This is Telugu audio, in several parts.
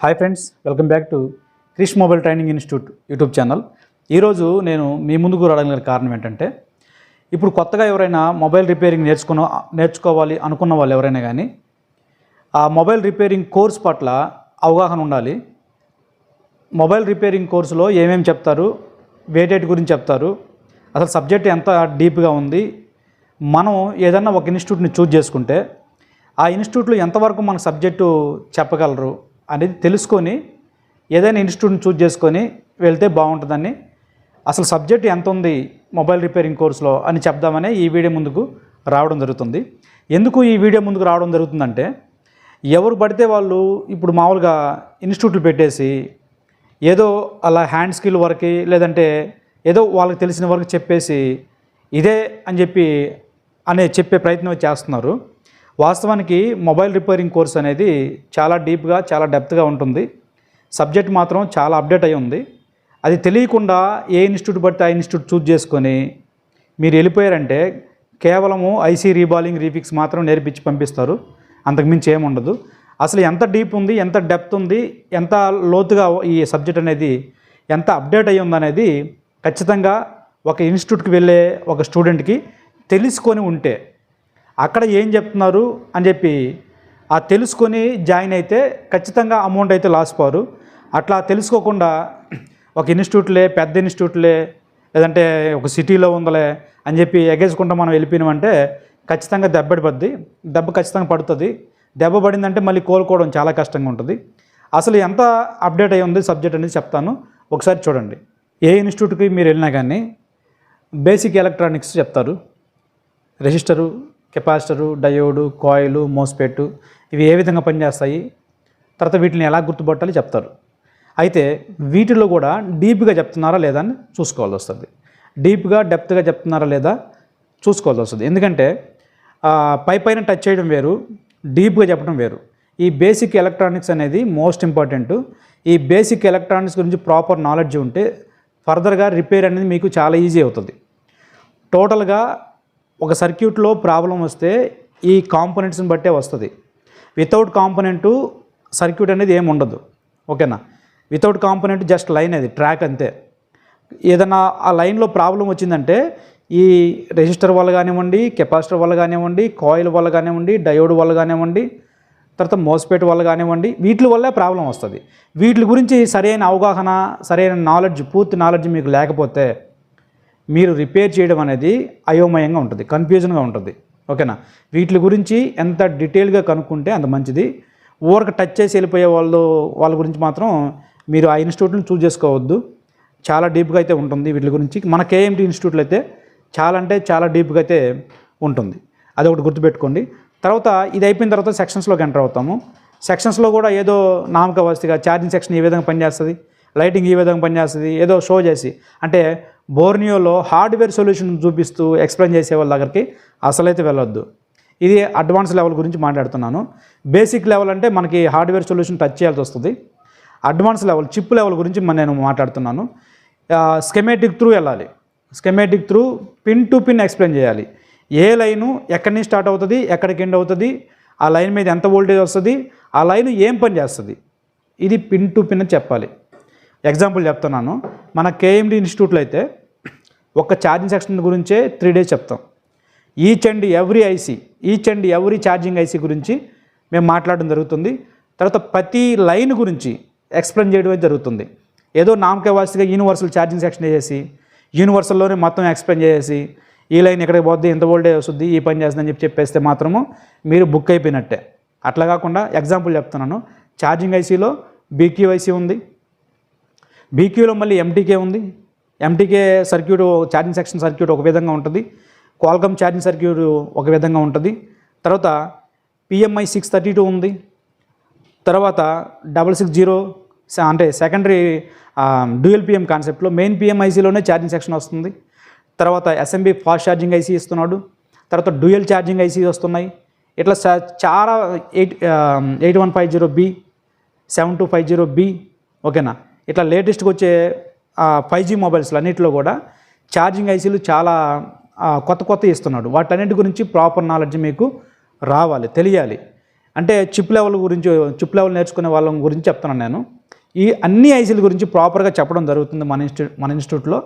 Hi friends welcome back to Krish mobile training institute YouTube channel. ఈరోజు నేను మీ ముందుకు రావడానికి కారణం ఏంటంటే ఇప్పుడు కొత్తగా ఎవరైనా మొబైల్ రిపేరింగ్ నేర్చుకున్న నేర్చుకోవాలి అనుకున్న వాళ్ళు ఎవరైనా కానీ ఆ మొబైల్ రిపేరింగ్ కోర్స్ పట్ల అవగాహన ఉండాలి. మొబైల్ రిపేరింగ్ కోర్సులో ఏమేమి చెప్తారు వేటేటి గురించి చెప్తారు అసలు సబ్జెక్ట్ ఎంత డీప్గా ఉంది మనం ఏదన్నా ఒక ఇన్స్టిట్యూట్ని చూజ్ చేసుకుంటే ఆ ఇన్స్టిట్యూట్లో ఎంతవరకు మన సబ్జెక్టు చెప్పగలరు అనేది తెలుసుకొని ఏదైనా ఇన్స్టిట్యూట్ని చూజ్ చేసుకొని వెళ్తే బాగుంటుందని. అసలు సబ్జెక్ట్ ఎంత ఉంది మొబైల్ రిపేరింగ్ కోర్సులో అని చెప్దామనే ఈ వీడియో ముందుకు రావడం జరుగుతుంది. ఎందుకు ఈ వీడియో ముందుకు రావడం జరుగుతుందంటే ఎవరు పడితే వాళ్ళు ఇప్పుడు మామూలుగా ఇన్స్టిట్యూట్లు పెట్టేసి ఏదో అలా హ్యాండ్ స్కిల్ వరకు లేదంటే ఏదో వాళ్ళకి తెలిసిన వరకు చెప్పేసి ఇదే అని చెప్పి అనే చెప్పే ప్రయత్నం చేస్తున్నారు. వాస్తవానికి మొబైల్ రిపేరింగ్ కోర్స్ అనేది చాలా డీప్గా చాలా డెప్త్గా ఉంటుంది. సబ్జెక్ట్ మాత్రం చాలా అప్డేట్ అయి ఉంది. అది తెలియకుండా ఏ ఇన్స్టిట్యూట్ పడితే ఆ ఇన్స్టిట్యూట్ చూజ్ చేసుకొని మీరు వెళ్ళిపోయారంటే కేవలము ఐసీ రీబాలింగ్ రీఫిక్స్ మాత్రం నేర్పించి పంపిస్తారు. అంతకుమించి ఏముండదు అసలు ఎంత డీప్ ఉంది ఎంత డెప్త్ ఉంది ఎంత లోతుగా ఈ సబ్జెక్ట్ అనేది ఎంత అప్డేట్ అయ్యి ఉందనేది ఖచ్చితంగా ఒక ఇన్స్టిట్యూట్కి వెళ్ళే ఒక స్టూడెంట్కి తెలుసుకొని ఉంటే అక్కడ ఏం చెప్తున్నారు అని చెప్పి ఆ తెలుసుకొని జాయిన్ అయితే ఖచ్చితంగా అమౌంట్ అయితే లాస్ పోరు. అట్లా తెలుసుకోకుండా ఒక ఇన్స్టిట్యూట్లే పెద్ద ఇన్స్టిట్యూట్లే లేదంటే ఒక సిటీలో ఉందలే అని చెప్పి ఎగేసుకుంటా మనం వెళ్ళిపోయినామంటే ఖచ్చితంగా దెబ్బడి పద్ది దెబ్బ ఖచ్చితంగా పడుతుంది. దెబ్బ పడిందంటే మళ్ళీ కోలుకోవడం చాలా కష్టంగా ఉంటుంది. అసలు ఎంత అప్డేట్ అయి ఉంది సబ్జెక్ట్ అనేది చెప్తాను. ఒకసారి చూడండి. ఏ ఇన్స్టిట్యూట్కి మీరు వెళ్ళినా కానీ బేసిక్ ఎలక్ట్రానిక్స్ చెప్తారు. Resistor capacitor diode coil MOSFET ఇవి ఏ విధంగా పనిచేస్తాయి? తర్వాత వీటిని ఎలా గుర్తుపట్టాలి చెప్తారు. అయితే వీటిలో కూడా డీప్గా చెప్తున్నారా లేదా అని చూసుకోవాల్సి వస్తుంది. డీప్గా డెప్త్గా చెప్తున్నారా లేదా చూసుకోవాల్సి వస్తుంది. ఎందుకంటే పై పైన టచ్ చేయడం వేరు డీప్గా చెప్పడం వేరు. ఈ బేసిక్ ఎలక్ట్రానిక్స్ అనేది మోస్ట్ ఇంపార్టెంట్. ఈ బేసిక్ ఎలక్ట్రానిక్స్ గురించి ప్రాపర్ నాలెడ్జ్ ఉంటే ఫర్దర్గా రిపేర్ అనేది మీకు చాలా ఈజీ అవుతుంది. టోటల్గా ఒక సర్క్యూట్లో ప్రాబ్లం వస్తే ఈ కాంపోనెంట్స్ని బట్టే వస్తుంది. వితౌట్ కాంపోనెంటు సర్క్యూట్ అనేది ఏమి ఉండదు. ఓకేనా? వితౌట్ కాంపోనెంట్ జస్ట్ లైన్ అది ట్రాక్ అంతే. ఏదైనా ఆ లైన్లో ప్రాబ్లం వచ్చిందంటే ఈ రెజిస్టర్ వల్ల కానివ్వండి కెపాసిటర్ వల్ల కానివ్వండి కాయిల్ వల్ల కానివ్వండి డయోడ్ వల్ల కానివ్వండి తర్వాత మోస్పేట్ వల్ల కానివ్వండి వీటి వల్లే ప్రాబ్లం వస్తుంది. వీటి గురించి సరైన అవగాహన సరైన నాలెడ్జ్ పూర్తి నాలెడ్జ్ మీకు లేకపోతే మీరు రిపేర్ చేయడం అనేది అయోమయంగా ఉంటుంది కన్ఫ్యూజన్గా ఉంటుంది. ఓకేనా? వీటి గురించి ఎంత డీటెయిల్గా కనుక్కుంటే అంత మంచిది. ఊరకు టచ్ చేసి వెళ్ళిపోయే వాళ్ళు వాళ్ళ గురించి మాత్రం మీరు ఆ ఇన్స్టిట్యూట్ని చూజ్ చేసుకోవద్దు. చాలా డీప్గా అయితే ఉంటుంది వీటి గురించి. మన కేఎంటీ ఇన్స్టిట్యూట్లో అయితే చాలా అంటే చాలా డీప్గా అయితే ఉంటుంది. అది ఒకటి గుర్తుపెట్టుకోండి. తర్వాత ఇది అయిపోయిన తర్వాత సెక్షన్స్లోకి ఎంటర్ అవుతాము. సెక్షన్స్లో కూడా ఏదో నామక వస్తుగా ఛార్జింగ్ సెక్షన్ ఈ విధంగా పనిచేస్తుంది? లైటింగ్ ఈ విధంగా పనిచేస్తుంది? ఏదో షో చేసి అంటే బోర్నియోలో హార్డ్వేర్ సొల్యూషన్ చూపిస్తూ ఎక్స్ప్లెయిన్ చేసే వాళ్ళ దగ్గరికి అసలైతే వెళ్ళొద్దు. ఇది అడ్వాన్స్ లెవెల్ గురించి మాట్లాడుతున్నాను. బేసిక్ లెవెల్ అంటే మనకి హార్డ్వేర్ సొల్యూషన్ టచ్ చేయాల్సి వస్తుంది. అడ్వాన్స్ లెవెల్ చిప్ లెవెల్ గురించి మన నేను మాట్లాడుతున్నాను. స్కెమేటిక్ త్రూ వెళ్ళాలి. Schematic through pin to pin explain చేయాలి. ఏ లైను ఎక్కడి నుంచి స్టార్ట్ అవుతుంది ఎక్కడికి ఎండ్ అవుతుంది ఆ లైన్ మీద ఎంత వోల్టేజ్ వస్తుంది ఆ లైన్ ఏం పని చేస్తుంది? ఇది పిన్ టు పిన్ అని చెప్పాలి. ఎగ్జాంపుల్ చెప్తున్నాను. మన కేఎండి ఇన్స్టిట్యూట్లో అయితే ఒక ఛార్జింగ్ సెక్షన్ గురించే త్రీ డేస్ చెప్తాం. Each and every IC each and every charging IC గురించి మేము మాట్లాడడం జరుగుతుంది. తర్వాత ప్రతి లైన్ గురించి ఎక్స్ప్లెయిన్ చేయడం అయితే జరుగుతుంది. ఏదో నామకవాసిగా యూనివర్సల్ ఛార్జింగ్ సెక్షన్ వేసేసి యూనివర్సల్లోనే మొత్తం ఎక్స్ప్లెయిన్ చేసేసి ఈ లైన్ ఎక్కడికి పోద్ది ఎంత వోల్టేజ్ వస్తుంది ఈ పని చేస్తుందని చెప్పి చెప్పేస్తే మాత్రము మీరు బుక్ అయిపోయినట్టే. అట్లా కాకుండా ఎగ్జాంపుల్ చెప్తున్నాను. ఛార్జింగ్ ఐసీలో బీక్యూ ఐసీ ఉంది. బీక్యూలో మళ్ళీ ఎంటీకే ఉంది. MTK circuit charging section circuit ఒక విధంగా ఉంటుంది. క్వాల్కమ్ ఛార్జింగ్ సర్క్యూట్ ఒక విధంగా ఉంటుంది. తర్వాత పిఎంఐ సిక్స్ థర్టీ టూ ఉంది. తర్వాత డబల్ సిక్స్ జీరో అంటే సెకండరీ డ్యూయల్ పిఎం కాన్సెప్ట్లో మెయిన్ పిఎంఐసీలోనే ఛార్జింగ్ సెక్షన్ వస్తుంది. తర్వాత ఎస్ఎంబి ఫాస్ట్ ఛార్జింగ్ ఐసీ ఇస్తున్నాడు. తర్వాత డ్యూయల్ ఛార్జింగ్ ఐసీ వస్తున్నాయి. ఇట్లా చాలా eight eight one five zero B seven two five zero B ఓకేనా? ఇట్లా లేటెస్ట్గా వచ్చే ఫైవ్ జీ మొబైల్స్లో అన్నింటిలో కూడా ఛార్జింగ్ ఐసీలు చాలా కొత్త కొత్త ఇస్తున్నాడు. వాటన్నిటి గురించి ప్రాపర్ నాలెడ్జ్ మీకు రావాలి తెలియాలి. అంటే చిప్ లెవెల్ గురించి చిప్ లెవెల్ నేర్చుకునే వాళ్ళ గురించి చెప్తున్నాను నేను. ఈ అన్ని ఐసీల గురించి ప్రాపర్గా చెప్పడం జరుగుతుంది మన ఇన్స్టిట్యూట్ మన ఇన్స్టిట్యూట్లో.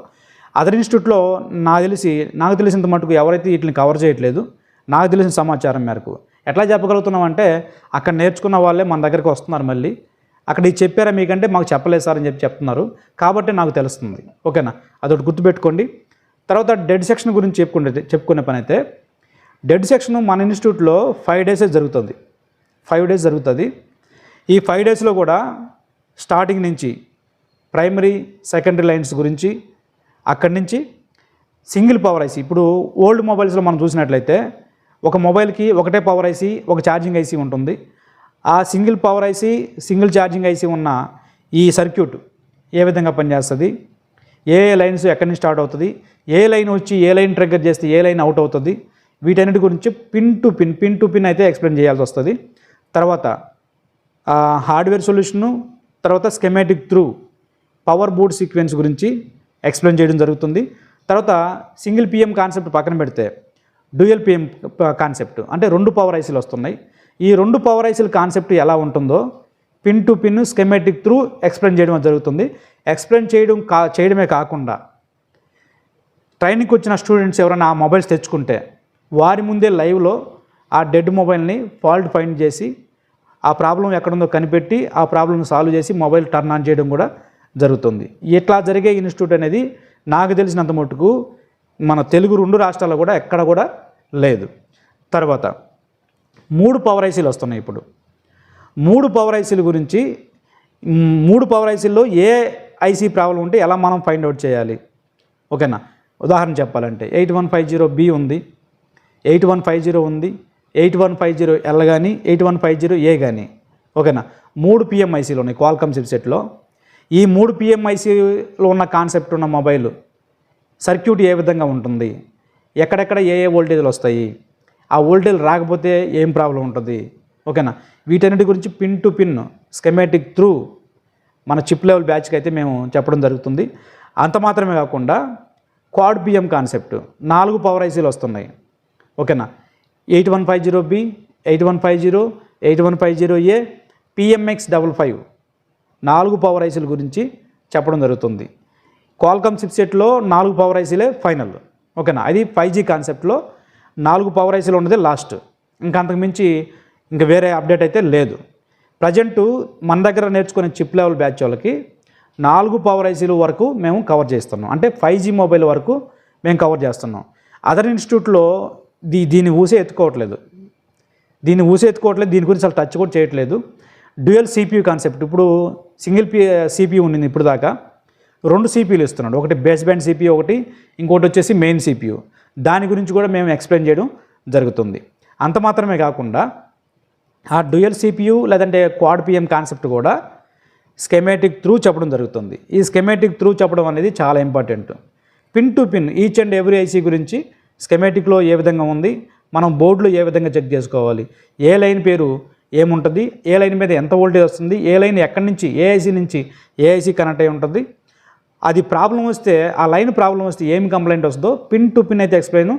అదర్ ఇన్స్టిట్యూట్లో నాకు తెలిసి నాకు తెలిసినంత మటుకు ఎవరైతే వీటిని కవర్ చేయట్లేదు నాకు తెలిసిన సమాచారం మేరకు. ఎట్లా చెప్పగలుగుతున్నాం అంటే అక్కడ నేర్చుకున్న వాళ్ళే మన దగ్గరికి వస్తున్నారు మళ్ళీ. అక్కడ ఇది చెప్పారా మీకంటే? మాకు చెప్పలేదు సార్ అని చెప్పి చెప్తున్నారు. కాబట్టి నాకు తెలుస్తుంది. ఓకేనా? అదొకటి గుర్తుపెట్టుకోండి. తర్వాత డెడ్ సెక్షన్ గురించి చెప్పుకునే చెప్పుకునే పని అయితే డెడ్ సెక్షన్ మన ఇన్స్టిట్యూట్లో ఫైవ్ డేసే జరుగుతుంది. ఫైవ్ డేస్ జరుగుతుంది. ఈ ఫైవ్ డేస్లో కూడా స్టార్టింగ్ నుంచి ప్రైమరీ సెకండరీ లైన్స్ గురించి అక్కడి నుంచి సింగిల్ పవర్ ఐసీ. ఇప్పుడు ఓల్డ్ మొబైల్స్లో మనం చూసినట్లయితే ఒక మొబైల్కి ఒకటే పవర్ ఐసీ ఒక ఛార్జింగ్ ఐసీ ఉంటుంది. ఆ single power IC single charging IC ఉన్న ఈ సర్క్యూట్ ఏ విధంగా పనిచేస్తుంది? ఏ ఏ లైన్స్ ఎక్కడి నుంచి స్టార్ట్ అవుతుంది? ఏ లైన్ వచ్చి ఏ లైన్ ట్రిగ్గర్ చేస్తే ఏ లైన్ అవుట్ అవుతుంది? వీటన్నిటి గురించి pin to pin pin to pin అయితే ఎక్స్ప్లెయిన్ చేయాల్సి వస్తుంది. తర్వాత హార్డ్వేర్ సొల్యూషను తర్వాత schematic through power board sequence గురించి ఎక్స్ప్లెయిన్ చేయడం జరుగుతుంది. తర్వాత సింగిల్ పిఎం కాన్సెప్ట్ పక్కన పెడితే డ్యూయల్ పిఎం కాన్సెప్ట్ అంటే రెండు పవర్ ఐసీలు వస్తున్నాయి. ఈ రెండు పవర్ ఐసీల కాన్సెప్ట్ ఎలా ఉంటుందో pin to pin schematic through explain చేయడం జరుగుతుంది. ఎక్స్ప్లెయిన్ చేయడం కా చేయడమే కాకుండా ట్రైనింగ్కి వచ్చిన స్టూడెంట్స్ ఎవరైనా ఆ మొబైల్స్ తెచ్చుకుంటే వారి ముందే లైవ్లో ఆ డెడ్ మొబైల్ని ఫాల్ట్ ఫైండ్ చేసి ఆ ప్రాబ్లం ఎక్కడుందో కనిపెట్టి ఆ ప్రాబ్లమ్ని సాల్వ్ చేసి మొబైల్ టర్న్ ఆన్ చేయడం కూడా జరుగుతుంది. ఇట్లా జరిగే ఇన్స్టిట్యూట్ అనేది నాకు తెలిసినంత మటుకు మన తెలుగు రెండు రాష్ట్రాల్లో కూడా ఎక్కడ కూడా లేదు. తర్వాత మూడు పవర్ ఐసీలు వస్తున్నాయి ఇప్పుడు. మూడు పవర్ ఐసీల గురించి మూడు పవర్ ఐసీల్లో ఏ ఐసీ ప్రాబ్లం ఉంటే ఎలా మనం ఫైండ్ అవుట్ చేయాలి? ఓకేనా? ఉదాహరణ చెప్పాలంటే eight one five zero B ఉంది ఎయిట్ వన్ ఫైవ్ జీరో ఉంది eight one five zero L కానీ eight one five zero A కానీ ఓకేనా? మూడు పిఎంఐసీలు ఉన్నాయి క్వాల్కమ్ చిప్సెట్లో ఈ మూడు పిఎంఐసీలో ఉన్న కాన్సెప్ట్ ఉన్న మొబైల్ సర్క్యూట్ ఏ విధంగా ఉంటుంది? ఎక్కడెక్కడ ఏ ఏ వోల్టేజ్లు వస్తాయి? ఆ వోల్టేజ్ రాకపోతే ఏం ప్రాబ్లం ఉంటుంది? ఓకేనా? వీటన్నిటి గురించి pin to pin schematic through మన చిప్ లెవెల్ బ్యాచ్కి అయితే మేము చెప్పడం జరుగుతుంది. అంత మాత్రమే కాకుండా క్వాడ్ బిఎం కాన్సెప్ట్ నాలుగు పవర్ ఐసీలు వస్తున్నాయి. ఓకేనా? Eight one five zero B eight one five zero eight one five zero A PMX double five నాలుగు పవర్ ఐసీల గురించి చెప్పడం జరుగుతుంది. క్వాల్కమ్ చిప్సెట్లో నాలుగు పవర్ ఐసీలే ఫైనల్. ఓకేనా? అది ఫైవ్ జీ కాన్సెప్ట్లో నాలుగు పవర్ ఐసీలు ఉన్నది లాస్ట్ ఇంకా అంతకు మించి ఇంకా వేరే అప్డేట్ అయితే లేదు. ప్రజెంటు మన దగ్గర నేర్చుకునే చిప్ లెవెల్ బ్యాచ్ వాళ్ళకి నాలుగు పవర్ ఐసీలు వరకు మేము కవర్ చేస్తున్నాం. అంటే ఫైవ్ జీ మొబైల్ వరకు మేము కవర్ చేస్తున్నాం. అదర్ ఇన్స్టిట్యూట్లో దీ దీన్ని ఊసే ఎత్తుకోవట్లేదు. దీన్ని ఊసే ఎత్తుకోవట్లేదు. దీని గురించి అసలు టచ్ కూడా చేయట్లేదు. డ్యూయల్ సిపియూ కాన్సెప్ట్ ఇప్పుడు సింగిల్ పి సిపియూ ఉండింది ఇప్పుడు దాకా. రెండు సిపియూలు ఇస్తున్నాడు. ఒకటి బేస్ బ్యాండ్ సిపియూ ఒకటి ఇంకోటి వచ్చేసి మెయిన్ సిపియూ దాని గురించి కూడా మేము ఎక్స్ప్లెయిన్ చేయడం జరుగుతుంది. అంత మాత్రమే కాకుండా ఆ డ్యూయల్ సిపియు లేదంటే క్వాడ్ పిఎం కాన్సెప్ట్ కూడా స్కెమాటిక్ త్రూ చెప్పడం జరుగుతుంది. ఈ స్కెమాటిక్ త్రూ చెప్పడం అనేది చాలా important pin to pin each and every IC గురించి స్కెమాటిక్లో ఏ విధంగా ఉంది మనం బోర్డులో ఏ విధంగా చెక్ చేసుకోవాలి ఏ లైన్ పేరు ఏముంటుంది ఏ లైన్ మీద ఎంత వోల్టేజ్ వస్తుంది ఏ లైన్ ఎక్కడి నుంచి ఏ ఐసీ నుంచి ఏ ఐసీ కనెక్ట్ అయి ఉంటుంది అది ప్రాబ్లం వస్తే ఆ లైన్ ప్రాబ్లం వస్తే ఏమి కంప్లైంట్ వస్తుందో పిన్ టు పిన్ అయితే ఎక్స్ప్లెయిన్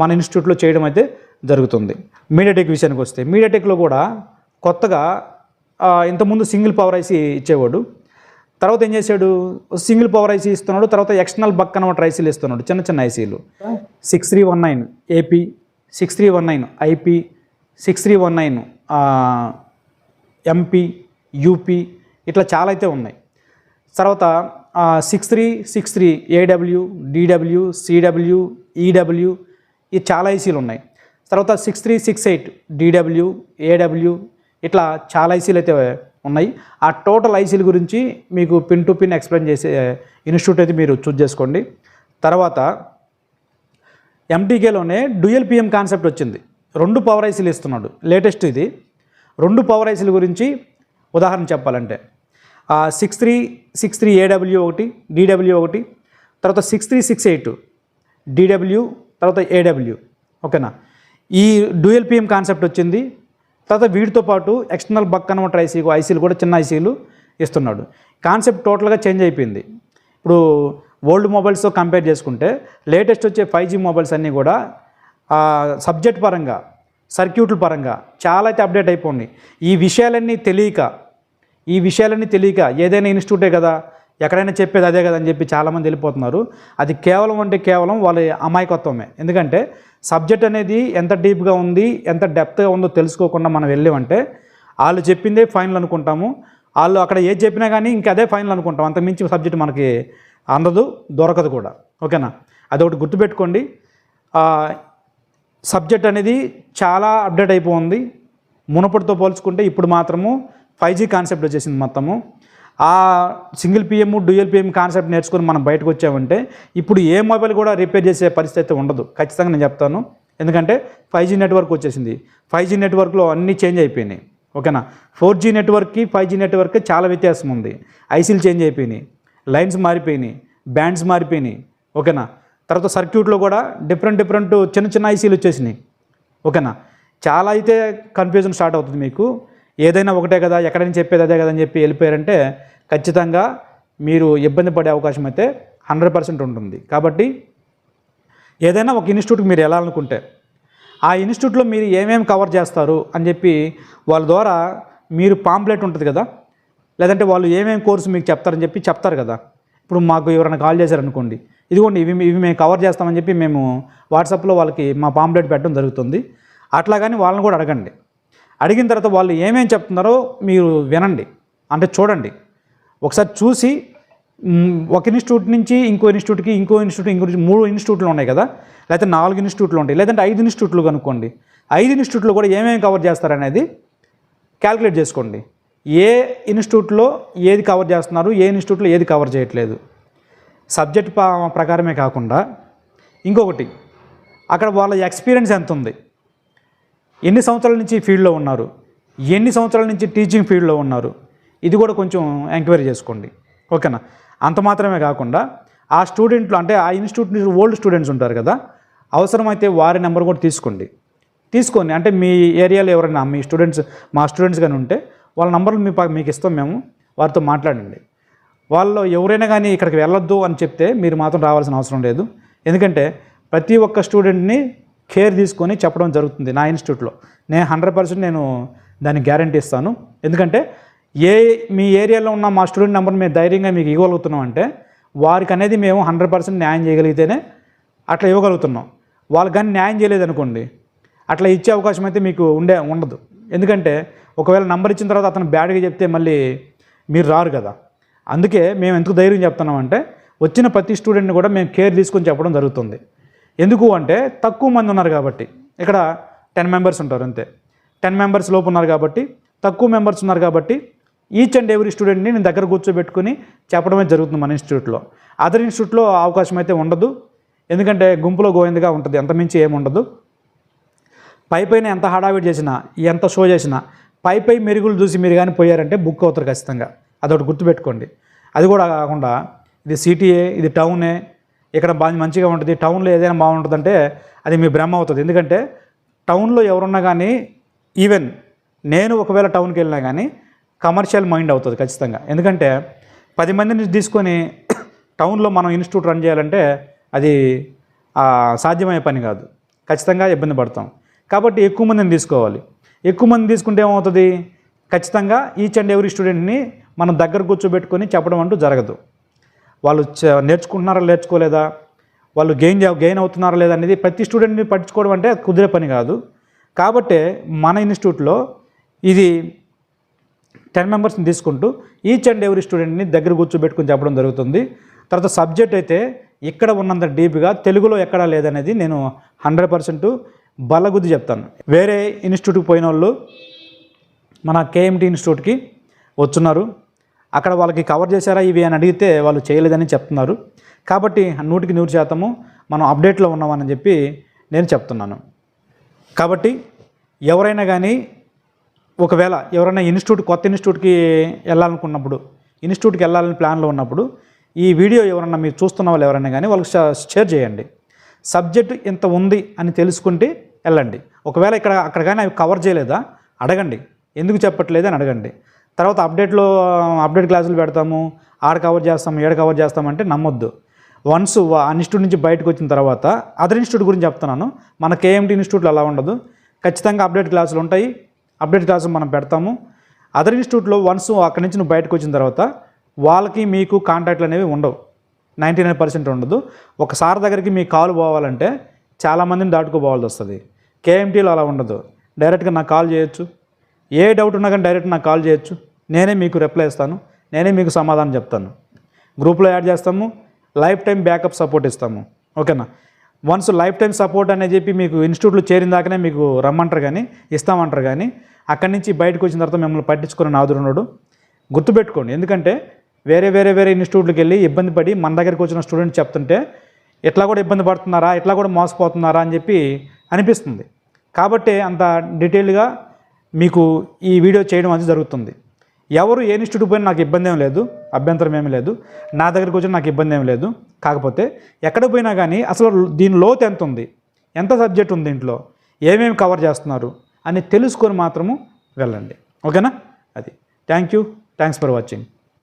మన ఇన్స్టిట్యూట్లో చేయడం అయితే జరుగుతుంది. మీడియాటెక్ విషయానికి వస్తే మీడియాటెక్లో కూడా కొత్తగా ఇంతకుముందు సింగిల్ పవర్ ఐసీ ఇచ్చేవాడు. తర్వాత ఏం చేశాడు? సింగిల్ పవర్ ఐసీ ఇస్తున్నాడు తర్వాత ఎక్స్టర్నల్ బక్ అనమాట ఐసీలు ఇస్తున్నాడు చిన్న చిన్న ఐసీలు. Six three one nine AP six three one nine IP six three one nine MP UP ఇట్లా చాలా అయితే ఉన్నాయి. తర్వాత six three six three AW DW CW EW ఈ చాలా ఐసీలు ఉన్నాయి. తర్వాత six three six eight DW AW ఇట్లా చాలా ఐసీలు అయితే ఉన్నాయి. ఆ టోటల్ ఐసీల గురించి మీకు పిన్ టు పిన్ ఎక్స్ప్లెయిన్ చేసే ఇన్స్టిట్యూట్ అయితే మీరు చూజ్ చేసుకోండి. తర్వాత ఎంటీకేలోనే డ్యూయల్ పిఎం కాన్సెప్ట్ వచ్చింది. రెండు పవర్ ఐసీలు ఇస్తున్నాడు. లేటెస్ట్ ఇది. రెండు పవర్ ఐసీల గురించి ఉదాహరణ చెప్పాలంటే. Six three six three AW ఒకటి డిడబ్ల్యూ ఒకటి తర్వాత six three six eight DW తర్వాత ఏడబ్ల్యూ ఓకేనా? ఈ డ్యూయల్ పిఎం కాన్సెప్ట్ వచ్చింది. తర్వాత వీటితో పాటు ఎక్స్టర్నల్ బక్ అనమాట ఐసీ ఐసీలు కూడా చిన్న ఐసీలు ఇస్తున్నాడు. కాన్సెప్ట్ టోటల్గా చేంజ్ అయిపోయింది. ఇప్పుడు ఓల్డ్ మొబైల్స్తో కంపేర్ చేసుకుంటే లేటెస్ట్ వచ్చే ఫైవ్ జీ మొబైల్స్ అన్నీ కూడా సబ్జెక్ట్ పరంగా సర్క్యూట్ల పరంగా చాలా అయితే అప్డేట్ అయిపోయింది ఈ విషయాలన్నీ తెలియక ఈ విషయాలన్నీ తెలియక ఏదైనా ఇన్స్టిట్యూటే కదా ఎక్కడైనా చెప్పేది అదే కదా అని చెప్పి చాలామంది వెళ్ళిపోతున్నారు. అది కేవలం అంటే కేవలం వాళ్ళ అమాయకత్వమే. ఎందుకంటే సబ్జెక్ట్ అనేది ఎంత డీప్గా ఉంది ఎంత డెప్త్గా ఉందో తెలుసుకోకుండా మనం వెళ్ళామంటే వాళ్ళు చెప్పిందే ఫైనల్ అనుకుంటాము. వాళ్ళు అక్కడ ఏది చెప్పినా కానీ ఇంకా అదే ఫైనల్ అనుకుంటాం. అంత మించి సబ్జెక్ట్ మనకి అందదు దొరకదు కూడా. ఓకేనా? అదొకటి గుర్తుపెట్టుకోండి. సబ్జెక్ట్ అనేది చాలా అప్డేట్ అయిపోయింది. మునపటితో పోల్చుకుంటే ఇప్పుడు మాత్రము ఫైవ్ జీ కాన్సెప్ట్ వచ్చేసింది మొత్తము. ఆ single PM dual PM concept నేర్చుకొని మనం బయటకు వచ్చామంటే ఇప్పుడు ఏ మొబైల్ కూడా రిపేర్ చేసే పరిస్థితి అయితే ఉండదు. ఖచ్చితంగా నేను చెప్తాను. ఎందుకంటే ఫైవ్ జీ నెట్వర్క్ వచ్చేసింది. ఫైవ్ జీ నెట్వర్క్లో అన్నీ చేంజ్ అయిపోయినాయి. ఓకేనా ఫోర్ జీ నెట్వర్క్కి ఫైవ్ జీ నెట్వర్క్కి చాలా వ్యత్యాసం ఉంది. ఐసీలు చేంజ్ అయిపోయినాయి. లైన్స్ మారిపోయినాయి. బ్యాండ్స్ మారిపోయినాయి. ఓకేనా తర్వాత సర్క్యూట్లో కూడా డిఫరెంట్ డిఫరెంట్ చిన్న చిన్న ఐసీలు వచ్చేసినాయి. ఓకేనా చాలా అయితే కన్ఫ్యూజన్ స్టార్ట్ అవుతుంది మీకు. ఏదైనా ఒకటే కదా ఎక్కడైనా చెప్పేది అదే కదా అని చెప్పి వెళ్ళిపోయారంటే ఖచ్చితంగా మీరు ఇబ్బంది పడే అవకాశం అయితే హండ్రెడ్ పర్సెంట్ ఉంటుంది. కాబట్టి ఏదైనా ఒక ఇన్స్టిట్యూట్కి మీరు వెళ్ళాలనుకుంటే ఆ ఇన్స్టిట్యూట్లో మీరు ఏమేమి కవర్ చేస్తారు అని చెప్పి వాళ్ళ ద్వారా మీరు పాంప్లెట్ ఉంటుంది కదా లేదంటే వాళ్ళు ఏమేమి కోర్సు మీకు చెప్తారని చెప్పి చెప్తారు కదా. ఇప్పుడు మాకు ఎవరైనా కాల్ చేశారనుకోండి ఇదిగోండి ఇవి ఇవి మేము కవర్ చేస్తామని చెప్పి మేము వాట్సాప్లో వాళ్ళకి మా పాంప్లెట్ పెట్టడం జరుగుతుంది. అట్లా కానీ వాళ్ళని కూడా అడగండి. అడిగిన తర్వాత వాళ్ళు ఏమేమి చెప్తున్నారో మీరు వినండి. అంటే చూడండి. ఒకసారి చూసి ఒక ఇన్స్టిట్యూట్ నుంచి ఇంకో ఇన్స్టిట్యూట్కి ఇంకో ఇన్స్టిట్యూట్ ఇంకో మూడు ఇన్స్టిట్యూట్లు ఉన్నాయి కదా. లేకపోతే నాలుగు ఇన్స్టిట్యూట్లు ఉంటాయి. లేదంటే ఐదు ఇన్స్టిట్యూట్లు కనుక్కోండి. ఐదు ఇన్స్టిట్యూట్లు కూడా ఏమేమి కవర్ చేస్తారనేది క్యాల్కులేట్ చేసుకోండి. ఏ ఇన్స్టిట్యూట్లో ఏది కవర్ చేస్తున్నారు ఏ ఇన్స్టిట్యూట్లో ఏది కవర్ చేయట్లేదు. సబ్జెక్ట్ ప్రకారమే కాకుండా ఇంకొకటి అక్కడ వాళ్ళ ఎక్స్పీరియన్స్ ఎంత ఉంది? ఎన్ని సంవత్సరాల నుంచి ఫీల్డ్లో ఉన్నారు? ఎన్ని సంవత్సరాల నుంచి టీచింగ్ ఫీల్డ్లో ఉన్నారు? ఇది కూడా కొంచెం ఎంక్వైరీ చేసుకోండి. ఓకేనా? అంత మాత్రమే కాకుండా ఆ స్టూడెంట్లు అంటే ఆ ఇన్స్టిట్యూట్ నుంచి ఓల్డ్ స్టూడెంట్స్ ఉంటారు కదా అవసరమైతే వారి నెంబర్ కూడా తీసుకోండి. తీసుకొని అంటే మీ ఏరియాలో ఎవరైనా మీ స్టూడెంట్స్ మా స్టూడెంట్స్ కానీ ఉంటే వాళ్ళ నంబర్లు మీ మీకు ఇస్తాం మేము వారితో మాట్లాడండి. వాళ్ళు ఎవరైనా కానీ ఇక్కడికి వెళ్ళొద్దు అని చెప్తే మీరు మాత్రం రావాల్సిన అవసరం లేదు. ఎందుకంటే ప్రతి ఒక్క స్టూడెంట్ని కేర్ తీసుకొని చెప్పడం జరుగుతుంది నా ఇన్స్టిట్యూట్లో. నేను హండ్రెడ్ పర్సెంట్ నేను దాన్ని గ్యారంటీ ఇస్తాను. ఎందుకంటే ఏ మీ ఏరియాలో ఉన్న మా స్టూడెంట్ నెంబర్ మేము ధైర్యంగా మీకు ఇవ్వగలుగుతున్నాం అంటే వారికి అనేది మేము హండ్రెడ్ పర్సెంట్ న్యాయం చేయగలిగితేనే అట్లా ఇవ్వగలుగుతున్నాం. వాళ్ళకి కానీ న్యాయం చేయలేదనుకోండి అట్లా ఇచ్చే అవకాశం అయితే మీకు ఉండే ఉండదు. ఎందుకంటే ఒకవేళ నంబర్ ఇచ్చిన తర్వాత అతను బ్యాడ్గా చెప్తే మళ్ళీ మీరు రారు కదా. అందుకే మేము ఎందుకు ధైర్యం చెప్తున్నామంటే వచ్చిన ప్రతి స్టూడెంట్ని కూడా మేము కేర్ తీసుకొని చెప్పడం జరుగుతుంది. ఎందుకు అంటే తక్కువ మంది ఉన్నారు కాబట్టి. ఇక్కడ టెన్ మెంబర్స్ ఉంటారు అంతే. టెన్ మెంబర్స్ లోపు ఉన్నారు కాబట్టి తక్కువ మెంబర్స్ ఉన్నారు కాబట్టి ఈచ్ అండ్ ఎవ్రీ స్టూడెంట్ని నేను దగ్గర కూర్చోబెట్టుకుని చెప్పడమే జరుగుతుంది మన ఇన్స్టిట్యూట్లో అదర్ ఇన్స్టిట్యూట్లో అవకాశం అయితే ఉండదు. ఎందుకంటే గుంపులో గోవిందగా ఉంటుంది. ఎంత మించి ఏముండదు ఉండదు. పై పైన ఎంత హడావిడి చేసినా ఎంత షో చేసినా పై పై మెరుగులు చూసి మీరు కానీ పోయారంటే బుక్ అవుతారు ఖచ్చితంగా. అదొకటి గుర్తుపెట్టుకోండి. అది కూడా కాకుండా ఇది సిటీయే ఇది టౌనే ఇక్కడ బాగా మంచిగా ఉంటుంది టౌన్లో ఏదైనా బాగుంటుందంటే అది మీ భ్రమ అవుతుంది. ఎందుకంటే టౌన్లో ఎవరున్నా కానీ ఈవెన్ నేను ఒకవేళ టౌన్కి వెళ్ళినా కానీ కమర్షియల్ మైండ్ అవుతుంది ఖచ్చితంగా. ఎందుకంటే పది మందిని తీసుకొని టౌన్లో మనం ఇన్స్టిట్యూట్ రన్ చేయాలంటే అది సాధ్యమయ్యే పని కాదు. ఖచ్చితంగా ఇబ్బంది పడతాం. కాబట్టి ఎక్కువ మందిని తీసుకోవాలి. ఎక్కువ మంది తీసుకుంటే ఏమవుతుంది? ఖచ్చితంగా ఈచ్ అండ్ ఎవ్రీ స్టూడెంట్ని మనం దగ్గర కూర్చోబెట్టుకొని చెప్పడం అంటూ జరగదు. వాళ్ళు నేర్చుకుంటున్నారా నేర్చుకోలేదా వాళ్ళు గెయిన్ గెయిన్ అవుతున్నారా లేదా అనేది ప్రతి స్టూడెంట్ని పట్టించుకోవడం అంటే కుదిరే పని కాదు. కాబట్టే మన ఇన్స్టిట్యూట్లో ఇది టెన్ మెంబర్స్ని తీసుకుంటూ ఈచ్ అండ్ ఎవ్రీ స్టూడెంట్ని దగ్గర కూర్చోబెట్టుకుని చెప్పడం జరుగుతుంది. తర్వాత సబ్జెక్ట్ అయితే ఇక్కడ ఉన్నంత డీప్గా తెలుగులో ఎక్కడా లేదనేది నేను హండ్రెడ్ పర్సెంట్ బలగుద్ది చెప్తాను. వేరే ఇన్స్టిట్యూట్కి పోయిన వాళ్ళు మన కేఎంటీ ఇన్స్టిట్యూట్కి వచ్చున్నారు. అక్కడ వాళ్ళకి కవర్ చేశారా ఇవి అని అడిగితే వాళ్ళు చేయలేదని చెప్తున్నారు. కాబట్టి నూటికి నూరు శాతము మనం అప్డేట్లో ఉన్నామని చెప్పి నేను చెప్తున్నాను. కాబట్టి ఎవరైనా కానీ ఒకవేళ ఎవరైనా ఇన్స్టిట్యూట్ కొత్త ఇన్స్టిట్యూట్కి వెళ్ళాలనుకున్నప్పుడు ఇన్స్టిట్యూట్కి వెళ్ళాలని ప్లాన్లో ఉన్నప్పుడు ఈ వీడియో ఎవరన్నా మీరు చూస్తున్న వాళ్ళు ఎవరైనా కానీ వాళ్ళకి షేర్ చేయండి. సబ్జెక్టు ఇంత ఉంది అని తెలుసుకుంటే వెళ్ళండి. ఒకవేళ ఇక్కడ అక్కడ కానీ అవి కవర్ చేయలేదా? అడగండి. ఎందుకు చెప్పట్లేదు అని అడగండి. తర్వాత అప్డేట్లో అప్డేట్ క్లాసులు పెడతాము ఆడ కవర్ చేస్తాము ఏడ కవర్ చేస్తామంటే నమ్మొద్దు. వన్స్ ఆ ఇన్స్టిట్యూట్ నుంచి బయటకు వచ్చిన తర్వాత అదర్ ఇన్స్టిట్యూట్ గురించి చెప్తున్నాను. మన కేఎంటీ ఇన్స్టిట్యూట్లో అలా ఉండదు. ఖచ్చితంగా అప్డేట్ క్లాసులు ఉంటాయి. అప్డేట్ క్లాసులు మనం పెడతాము. అదర్ ఇన్స్టిట్యూట్లో వన్స్ అక్కడి నుంచి నువ్వు బయటకు వచ్చిన తర్వాత వాళ్ళకి మీకు కాంటాక్ట్లు అనేవి ఉండవు. నైంటీ నైన్ పర్సెంట్ ఉండదు. ఒక సార్ దగ్గరికి మీ కాల్ పోవాలంటే చాలామందిని దాటుకోపోవాల్సి వస్తుంది. కేఎంటీలో అలా ఉండదు. డైరెక్ట్గా నాకు కాల్ చేయొచ్చు. ఏ డౌట్ ఉన్నా కానీ డైరెక్ట్ నాకు కాల్ చేయొచ్చు. నేనే మీకు రిప్లై ఇస్తాను. నేనే మీకు సమాధానం చెప్తాను. గ్రూప్లో యాడ్ చేస్తాము. లైఫ్ టైం బ్యాకప్ సపోర్ట్ ఇస్తాము. ఓకేనా వన్స్ లైఫ్ టైం సపోర్ట్ అనే చెప్పి మీకు ఇన్స్టిట్యూట్లో చేరిన దాకానే మీకు రమ్మంటారు కానీ ఇస్తామంటారు కానీ అక్కడి నుంచి బయటకు వచ్చిన తర్వాత మిమ్మల్ని పట్టించుకున్న నాదురున్నాడు గుర్తుపెట్టుకోండి. ఎందుకంటే వేరే వేరే వేరే ఇన్స్టిట్యూట్లకు వెళ్ళి ఇబ్బంది పడి మన దగ్గరికి వచ్చిన స్టూడెంట్ చెప్తుంటే ఎట్లా కూడా ఇబ్బంది పడుతున్నారా? ఇట్లా కూడా మోసపోతున్నారా? అని చెప్పి అనిపిస్తుంది. కాబట్టి అంత డీటెయిల్గా మీకు ఈ వీడియో చేయడం అనేది జరుగుతుంది. ఎవరు ఏ ఇన్స్టిట్యూట్ పోయినా నాకు ఇబ్బంది ఏం లేదు అభ్యంతరం ఏమీ లేదు నా దగ్గరికి వచ్చిన నాకు ఇబ్బంది ఏం లేదు. కాకపోతే ఎక్కడ పోయినా కానీ అసలు దీని లోతు ఎంత ఉంది ఎంత సబ్జెక్ట్ ఉంది దీంట్లో ఏమేమి కవర్ చేస్తున్నారు అని తెలుసుకొని మాత్రము వెళ్ళండి. ఓకేనా? అది. Thank you. Thanks for watching.